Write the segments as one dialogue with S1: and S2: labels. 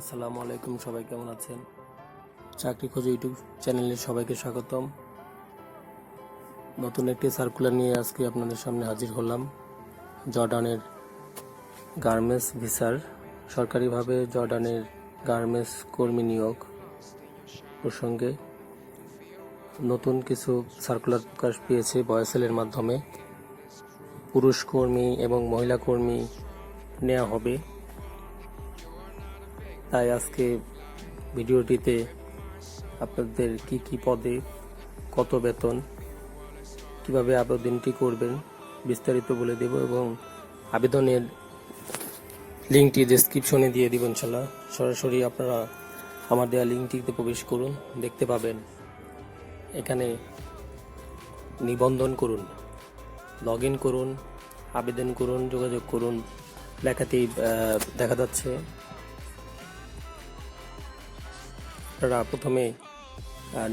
S1: আসসালামু আলাইকুম, সবাই কেমন আছেন? চাকরি খোঁজো ইউটিউব চ্যানেলে সবাইকে স্বাগতম। নতুন একটি সার্কুলার নিয়ে আজকে আপনাদের সামনে হাজির হলাম। জর্ডানের গার্মেন্টস ভিসার। সরকারিভাবে জর্ডানের গার্মেন্টস কর্মী নিয়োগ প্রসঙ্গে নতুন কিছু সার্কুলার প্রকাশ পেয়েছে বয়সেলের মাধ্যমে। পুরুষ কর্মী এবং মহিলা কর্মী নেওয়া হবে। তাই আজকে ভিডিওটিতে আপনাদের কি কি পদে কত বেতন, কীভাবে আবেদনটি করবেন বিস্তারিত বলে দেব এবং আবেদনের লিঙ্কটি ডেসক্রিপশনে দিয়ে দিব ইনশাল্লাহ সরাসরি আপনারা আমার দেওয়া লিঙ্কটিতে প্রবেশ করুন, দেখতে পাবেন। এখানে নিবন্ধন করুন লগ ইন করুন, আবেদন করুন, যোগাযোগ করুন। লেখাতেই দেখা যাচ্ছে। আপনারা প্রথমে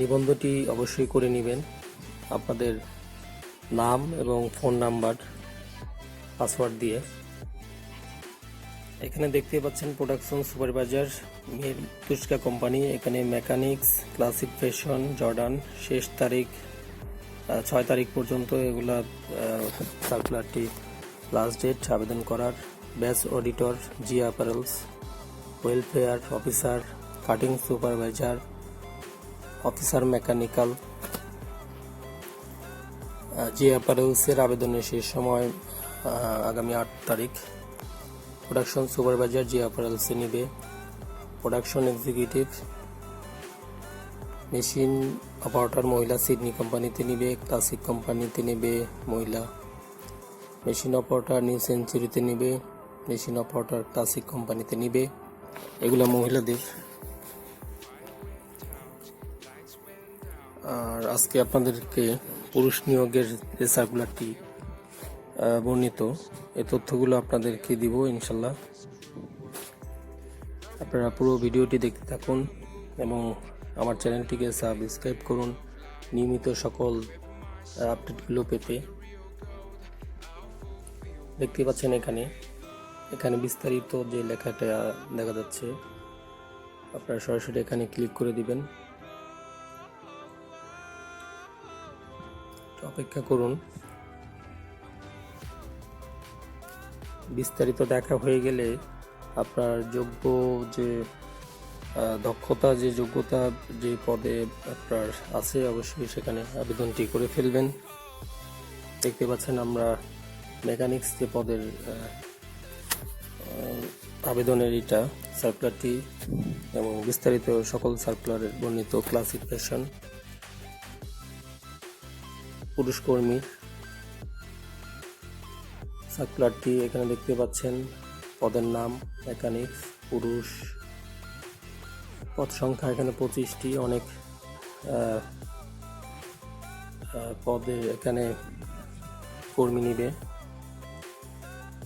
S1: নিবন্ধটি অবশ্যই করে নেবেন। আপনাদের নাম এবং ফোন নাম্বার, পাসওয়ার্ড দিয়ে। এখানে দেখতে পাচ্ছেন প্রোডাকশন সুপারভাইজার মির তুস্কা কোম্পানি। এখানে মেকানিক্স, ক্লাসিক ফ্যাশন, জর্ডান, শেষ তারিখ ছয় তারিখ পর্যন্ত এগুলা সার্কুলারটি লাস্ট ডেট, আবেদন করার। Batch auditor G apparels, welfare officer cutting supervisor officer mechanical G অ্যাপারেলসের আবেদনের শেষ সময় আগামী আট তারিখ। প্রোডাকশন সুপারভাইজার জি অ্যাপারেলসে নিবে প্রোডাকশন এক্সিকিউটিভ মেশিন অপারেটর মহিলা সিডনি কোম্পানিতে নিবে ক্লাসিক কোম্পানিতে নেবে মহিলা। মেশিন অপারেটর নিউ সেঞ্চুরিতে নিবে মেশিন অপারেটর ক্লাসিক কোম্পানিতে নিবে। এগুলো মহিলাদের। আর আজকে আপনাদেরকে পুরুষ নিয়োগের যে সার্কুলারটি বর্ণিত, এই তথ্যগুলো আপনাদেরকে দিব, ইনশাল্লাহ। আপনারা পুরো ভিডিওটি দেখতে থাকুন এবং আমার চ্যানেলটিকে সাবস্ক্রাইব করুন নিয়মিত সকল আপডেটগুলো পেতে। দেখতে পাচ্ছেন এখানে এখানে বিস্তারিত যে লেখাটা দেখা যাচ্ছে, আপনারা সরাসরি এখানে ক্লিক করে দিবেন। অপেক্ষা করুন। বিস্তারিত দেখা হয়ে গেলে আপনার যোগ্য যে দক্ষতা, যে যোগ্যতা যে পদে আপনার আছে, অবশ্যই সেখানে আবেদনটি করে ফেলবেন। দেখতে পাচ্ছেন আমরা মেকানিক্স যে পদের আবেদনের এটা সার্কুলারটি এবং বিস্তারিত সকল সার্কুলারের বর্ণিত ক্লাসিফিকেশন পুরুষ কর্মী সার্কুলারটি এখানে দেখতে পাচ্ছেন। পদের নাম মেকানিক্স, পুরুষ। পদ সংখ্যা এখানে পঁচিশটি। অনেক পদে এখানে কর্মী নিবে।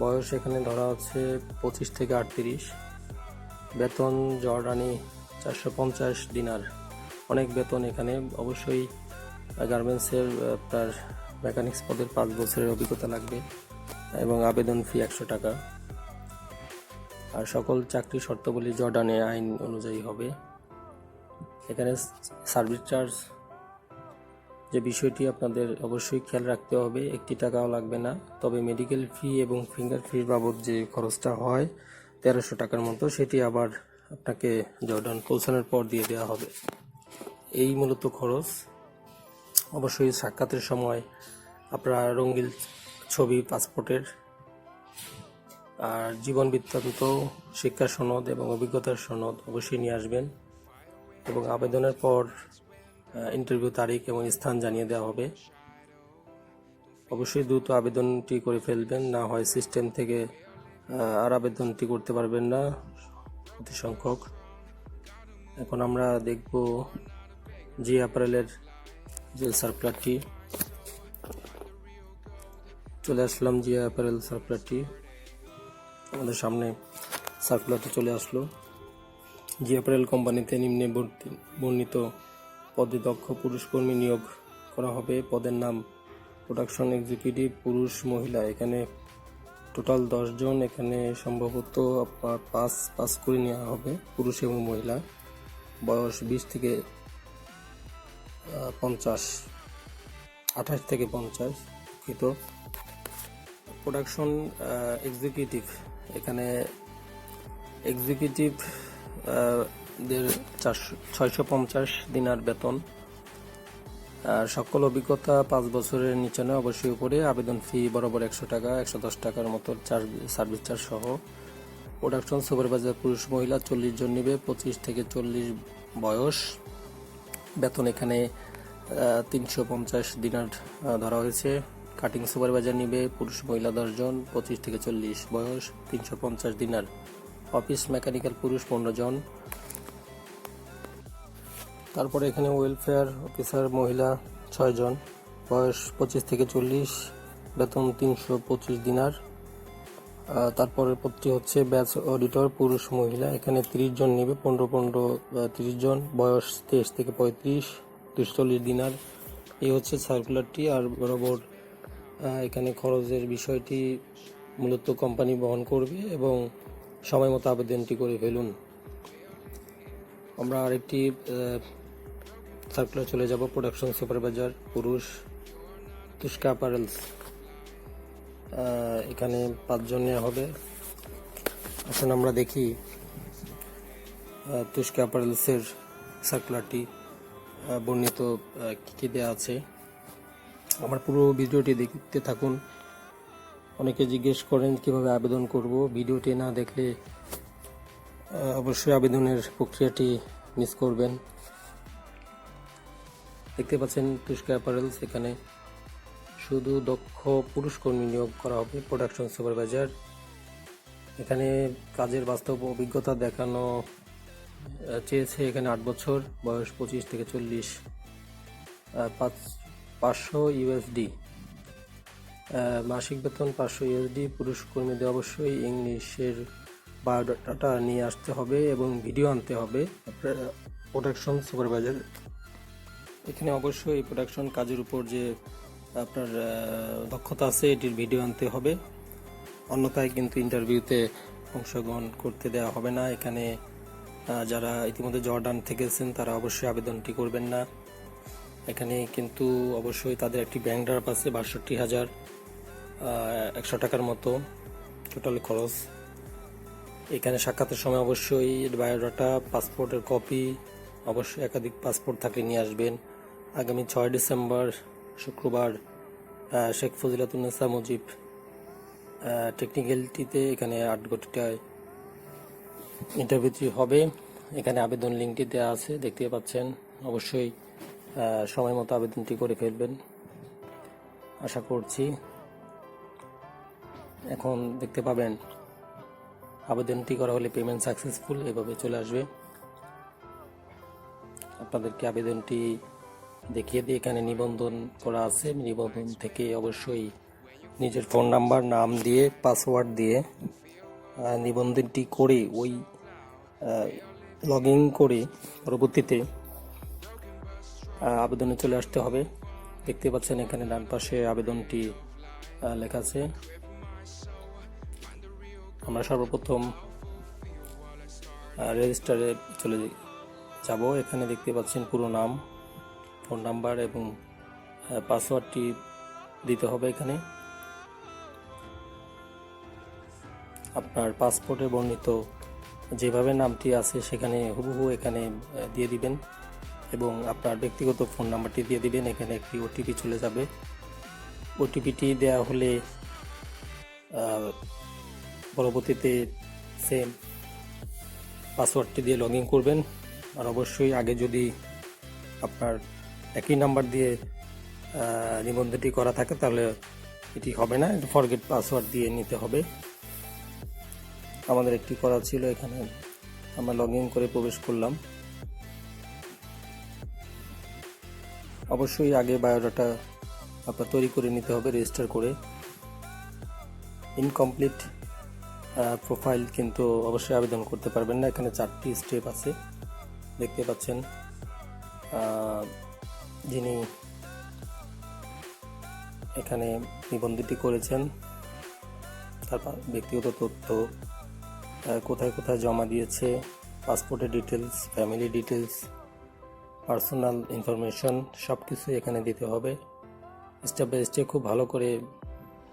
S1: বয়স এখানে ধরা হচ্ছে পঁচিশ থেকে আটত্রিশ। বেতন জর্ডানি চারশো পঞ্চাশ দিনার। অনেক বেতন এখানে। অবশ্যই গার্মেন্টসের আপনার মেকানিক্স পদের পাঁচ বছরের অভিজ্ঞতা লাগবে এবং আবেদন ফি একশো টাকা। আর সকল চাকরি শর্তাবলী জর্ডানে আইন অনুযায়ী হবে। এখানে সার্ভিস চার্জ যে বিষয়টি আপনাদের অবশ্যই খেয়াল রাখতে হবে, একটি টাকাও লাগবে না। তবে মেডিকেল ফি এবং ফিঙ্গার ফি বাবদ যে খরচটা হয়, তেরোশো টাকার মতো, সেটি আবার আপনাকে জর্ডান পৌঁছানোর পর দিয়ে দেওয়া হবে। এই মূলত খরচ। অবশ্যই সাক্ষাতের সময় আপনারা রঙিন ছবি, পাসপোর্টের আর জীবন বৃত্তান্ত শিক্ষা সনদ এবং অভিজ্ঞতার সনদ অবশ্যই নিয়ে আসবেন এবং আবেদনের পর ইন্টারভিউ তারিখ এবং স্থান জানিয়ে দেওয়া হবে। অবশ্যই দ্রুত আবেদনটি করে ফেলবেন, না হয় সিস্টেম থেকে আর আবেদনটি করতে পারবেন না। অতি সংখ্যক। এখন আমরা দেখব জি অ্যাপারেলের যে সার্কুলারটি। চলে আসলাম জি অ্যাপারেল সার্কুলারটি। আমাদের সামনে সার্কুলারটি চলে আসলো। জি অ্যাপারেল কোম্পানিতে নিম্নে বর্ণিত পদে দক্ষ পুরুষ কর্মী নিয়োগ করা হবে। পদের নাম প্রোডাকশন এক্সিকিউটিভ, পুরুষ, মহিলা। এখানে টোটাল জন। এখানে সম্ভবত আপনার পাস পাঁচ করে নেওয়া হবে, পুরুষ এবং মহিলা। বয়স বিশ থেকে পঞ্চাশ, আঠাশ থেকে পঞ্চাশ কিন্তু প্রোডাকশন এক্সিকিউটিভ এখানে এক্সিকিউটিভ দের চারশো, ছয়শো পঞ্চাশ দিনার বেতন। সকল অভিজ্ঞতা পাঁচ বছরের নিচে নয়, অবশ্যই উপরে। আবেদন ফি বরাবর একশো টাকা, একশো দশ টাকার মতো চার্জ সার্ভিস চার্জ সহ। প্রোডাকশন সুপারভাইজার পুরুষ, মহিলা, চল্লিশ জন নিবে, পঁচিশ থেকে চল্লিশ বয়স। বেতন এখানে তিনশো পঞ্চাশ দিনার ধরা হয়েছে। কাটিং সুপারভাইজার নিবে পুরুষ, মহিলা দশজন, পঁচিশ থেকে চল্লিশ বয়স, তিনশো পঞ্চাশ দিনার। অফিস মেকানিক্যাল পুরুষ পনেরো জন। তারপরে এখানে ওয়েলফেয়ার অফিসার মহিলা ছয়জন। বয়স পঁচিশ থেকে চল্লিশ, বেতন তিনশো পঁচিশ দিনার। আহ, তারপরে পদটি হচ্ছে ব্যাচ অডিটর পুরুষ মহিলা। এখানে তিরিশ জন নেবে পনেরো পনেরো তিরিশ জন। বয়স তেইশ থেকে পঁয়ত্রিশ দুশো চল্লিশ দিনার। এই হচ্ছে সার্কুলারটি আর বরাবর এখানে খরচের বিষয়টি মূলত কোম্পানি বহন করবে এবং সময় মতো আবেদনটি করে ফেলুন। আমরা আরেকটি সার্কুলার চলে যাব প্রোডাকশন সুপারভাইজার পুরুষ তুষ্কা অ্যাপারেলস এখানে পাঁচজন নেওয়া হবে। আসুন আমরা দেখি তুষ্কা অ্যাপারেলসের সার্কুলারটি বর্ণিত কী কি দেওয়া আছে। আমার পুরো ভিডিওটি দেখতে থাকুন। অনেকে জিজ্ঞেস করেন, কীভাবে আবেদন করব? ভিডিওটি না দেখলে অবশ্যই আবেদনের প্রক্রিয়াটি মিস করবেন। দেখতে পাচ্ছেন তুষ্কা অ্যাপারেলস এখানে শুধু দক্ষ পুরুষ কর্মী নিয়োগ করা হবে প্রোডাকশন সুপারভাইজার এখানে কাজের বাস্তব অভিজ্ঞতা দেখানো চেয়েছে এখানে আট বছর, বয়স পঁচিশ থেকে চল্লিশ পাঁচ, পাঁচশো ইউএসডি মাসিক বেতন পাঁচশো ইউএসডি পুরুষ কর্মীদের অবশ্যই ইংলিশের বায়োডাটা নিয়ে আসতে হবে এবং ভিডিও আনতে হবে প্রোডাকশন সুপারভাইজার এখানে অবশ্যই প্রোডাকশন কাজের উপর যে আপনার দক্ষতা আছে, এটির ভিডিও আনতে হবে। অন্যথায় কিন্তু ইন্টারভিউতে অংশগ্রহণ করতে দেওয়া হবে না। এখানে যারা ইতিমধ্যে জর্ডান থেকেছেন তারা অবশ্যই আবেদনটি করবেন না। এখানে কিন্তু অবশ্যই তাদের একটি ব্যাংক ড্রাফট আছে, বাষট্টি হাজার একশো টাকার মতো টোটাল খরচ। এখানে সাক্ষাতের সময় অবশ্যই বায়োডাটা পাসপোর্টের কপি অবশ্যই একাধিক পাসপোর্ট থাকলে নিয়ে আসবেন। আগামী ছয় ডিসেম্বর শুক্রবার শেখ ফজিলাতুন্নেসা মুজিব টেকনিক্যালটিতে এখানে আট ঘটিটায় ইন্টারভিউটি হবে। এখানে আবেদন লিঙ্কটি দেওয়া আছে, দেখতে পাচ্ছেন। অবশ্যই সময় মতো আবেদনটি করে ফেলবেন। আশা করছি এখন দেখতে পাবেন, আবেদনটি করা হলে পেমেন্ট সাকসেসফুল এভাবে চলে আসবে। আপনাদেরকে আবেদনটি দেখিয়ে দিয়ে এখানে নিবন্ধন করা আছে। নিবন্ধন থেকে অবশ্যই নিজের ফোন নাম্বার, নাম দিয়ে, পাসওয়ার্ড দিয়ে নিবন্ধনটি করে ওই লগ ইন করে পরবর্তীতে আবেদনে চলে আসতে হবে। দেখতে পাচ্ছেন এখানে ডান পাশে আবেদনটি লেখা আছে। আমরা সর্বপ্রথম রেজিস্টারে চলে যাব। এখানে দেখতে পাচ্ছেন পুরো নাম। ফোন নাম্বার এবং পাসওয়ার্ডটি দিতে হবে এখানে। আপনার পাসপোর্টে বর্ণিত যেভাবে নামটি আছে সেখানে হুবহু এখানে দিয়ে দিবেন এবং আপনার ব্যক্তিগত ফোন নাম্বারটি দিয়ে দিবেন। এখানে একটি ওটিপি চলে যাবে। ওটিপিটি দেওয়া হলে পরবর্তীতে সেম পাসওয়ার্ডটি দিয়ে লগ ইন করবেন। আর অবশ্যই আগে যদি আপনার একই নাম্বার দিয়ে নিবন্ধটি করা থাকে তাহলে এটি হবে না। ফরগেট পাসওয়ার্ড দিয়ে নিতে হবে। আমাদের একটি করা ছিল এখানে। আমরা লগ ইন করে প্রবেশ করলাম। অবশ্যই আগে বায়োডাটা আপনার তৈরি করে নিতে হবে রেজিস্টার করে। ইনকমপ্লিট প্রোফাইল কিন্তু অবশ্যই আবেদন করতে পারবেন না। এখানে চারটি স্টেপ আছে। দেখতে পাচ্ছেন যিনি এখানে নিবন্ধনটি করেছেন তারপর ব্যক্তিগত তথ্য কোথায় কোথায় জমা দিয়েছে, পাসপোর্টের details family details personal information সব কিছু এখানে দিতে হবে। স্টেপ বাই স্টেপ খুব ভালো করে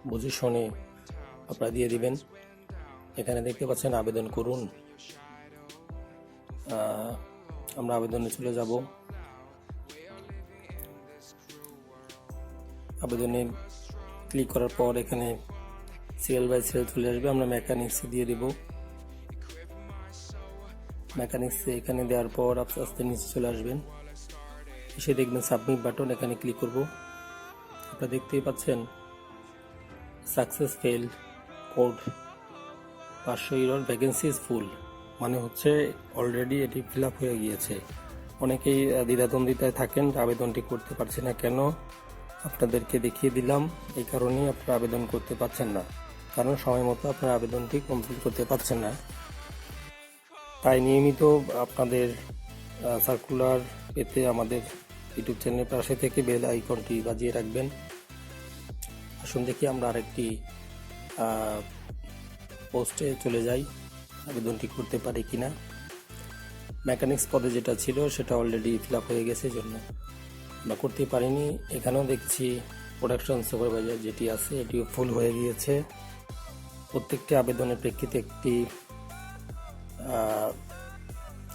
S1: বুঝে শুনে আপনারা দিয়ে দিবেন। এখানে দেখতে পাচ্ছেন আবেদন করুন। আমরা আবেদনে চলে যাব। আবেদনে ক্লিক করার পর এখানে সিরিয়াল বাই সিরিয়াল চলে আসবে। আমরা মেকানিক্সে দিয়ে দিব। মেকানিক্সে এখানে দেওয়ার পর আস্তে আস্তে নিচে চলে আসবেন। এসে দেখবেন সাবমিট বাটন এখানে ক্লিক করব। আপনারা দেখতেই পাচ্ছেন সাকসেস ফেল কোড পাঁচশো ইউরোর ভ্যাকেন্সি ইজ ফুল মানে হচ্ছে অলরেডি এটি ফিল আপ হয়ে গিয়েছে। অনেকেই দ্বিধাদ্বন্দ্বিতায় থাকেন, আবেদনটি করতে পারছে না কেন? আপনাদেরকে দেখিয়ে দিলাম এই কারণেই আপনারা আবেদন করতে পারছেন না। কারণ সময় মতো আপনারা আবেদনটি কমপ্লিট করতে পারছেন না। তাই নিয়মিত আপনাদের সার্কুলার পেতে আমাদের ইউটিউব চ্যানেলের পাশে থেকে বেল আইকনটি বাজিয়ে রাখবেন। আসুন দেখি আমরা আরেকটি পোস্টে চলে যাই, আবেদনটি করতে পারি কিনা। মেকানিক্স পদে যেটা ছিল, সেটা অলরেডি ফিল আপ হয়ে গেছে জন্য। আমরা করতে পারিনি। এখানেও দেখছি প্রোডাকশন সুপারভাইজার যেটি আছে, এটিও ফুল হয়ে গিয়েছে। প্রত্যেকটি আবেদনের প্রেক্ষিতে একটি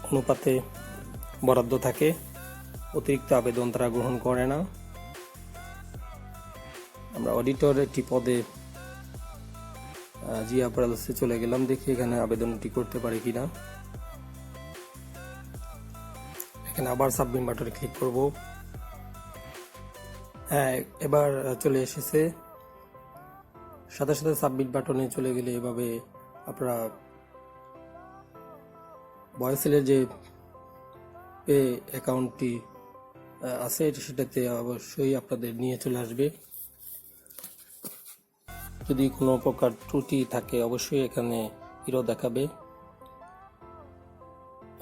S1: অনুপাতে বরাদ্দ থাকে। অতিরিক্ত আবেদন তারা গ্রহণ করে না। আমরা অডিটর একটি পদে জি অ্যাপারেলসে চলে গেলাম দেখি এখানে আবেদনটি করতে পারি কিনা। এখানে আবার সাবমিট বাটনে ক্লিক করব। এবার চলে এসেছে। সাথে সাথে সাবমিট বাটনে চলে গেলে এভাবে আপনারা বয়সেলের যে পে অ্যাকাউন্টটি আছে সেটাতে অবশ্যই আপনাদের নিয়ে চলে আসবে। যদি কোনো প্রকার ত্রুটি থাকে, অবশ্যই এখানে হিরো দেখাবে।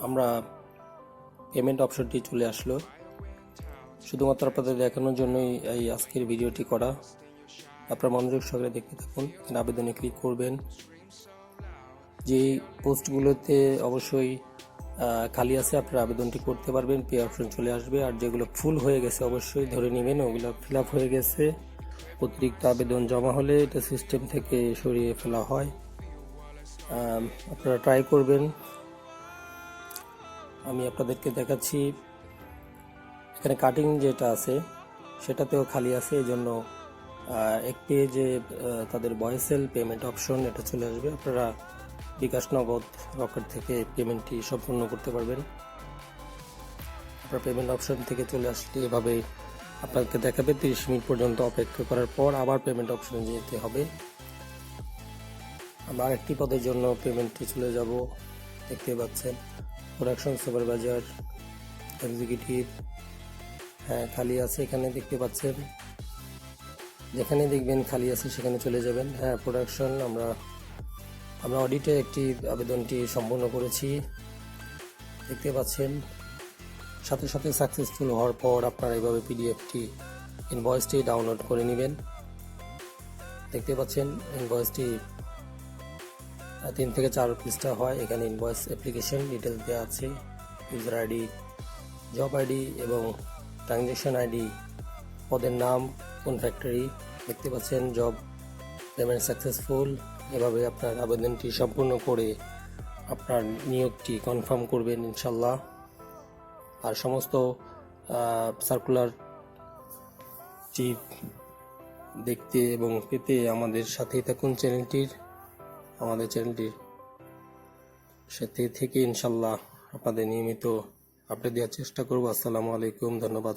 S1: আমরা পেমেন্ট অপশনটি চলে আসলো। শুধুমাত্র আপনাদের দেখানোর জন্যই এই আজকের ভিডিওটি করা। আপনার মনোযোগ সহকারে দেখতে থাকুন আবেদনে ক্লিক করবেন। যে পোস্টগুলোতে অবশ্যই খালি আছে, আপনারা আবেদনটি করতে পারবেন পে অপশন চলে আসবে। আর যেগুলো ফুল হয়ে গেছে, অবশ্যই ধরে নেবেন, ওগুলো ফিল আপ হয়ে গেছে। অতিরিক্ত আবেদন জমা হলে এটা সিস্টেম থেকে সরিয়ে ফেলা হয়। আপনারা ট্রাই করবেন। আমি আপনাদেরকে দেখাচ্ছি এখানে কাটিং যেটা আছে সেটাতেও খালি আছে এই জন্য আহ, এক পেজে তাদের ভয়েসেল পেমেন্ট অপশন এটা চলে আসবে। আপনারা বিকাশ নগদ রকেট থেকে পেমেন্টটি সম্পূর্ণ করতে পারবেন। আপনার পেমেন্ট অপশন থেকে চলে আসলে এভাবে আপনাকে দেখাবে তিরিশ মিনিট পর্যন্ত অপেক্ষা করার পর আবার পেমেন্ট অপশনে যেতে হবে। আমরা আরেকটি পদের জন্য পেমেন্টটি চলে যাব। দেখতে পাচ্ছেন প্রোডাকশন সুপারভাইজার এক্সিকিউটিভ হ্যাঁ খালি আছে এখানে দেখতে পাচ্ছেন। যেখানে দেখবেন খালি আছে সেখানে চলে যাবেন। হ্যাঁ প্রোডাকশন আমরা আমরা অডিটে একটি আবেদনটি সম্পূর্ণ করেছি। দেখতে পাচ্ছেন, সাথে সাথে সাকসেসফুল হওয়ার পর আপনারা এইভাবে পিডিএফটি ইনভয়েসটি ডাউনলোড করে নেবেন। দেখতে পাচ্ছেন ইনভয়েসটি তিন থেকে চার পৃষ্ঠা হয়। এখানে ইনভয়েস অ্যাপ্লিকেশন ডিটেলস দেওয়া আছে ইউজার আইডি জব আইডি এবং ট্রানজ্যাকশন আইডি, পদের নাম, কোন ফ্যাক্টরি, দেখতে পাচ্ছেন জব পেমেন্ট সাকসেসফুল। এভাবে আপনার আবেদনটি সম্পূর্ণ করে আপনার নিয়োগটি কনফার্ম করবেন ইনশাল্লাহ। আর সমস্ত সার্কুলার সার্কুলারটি দেখতে এবং পেতে আমাদের সাথেই থাকুন চ্যানেলটির। আমাদের চ্যানেলটির সাথে থেকে ইনশাল্লাহ আপনাদের নিয়মিত আপডেট দেওয়ার চেষ্টা করব। আসসালামু আলাইকুম ধন্যবাদ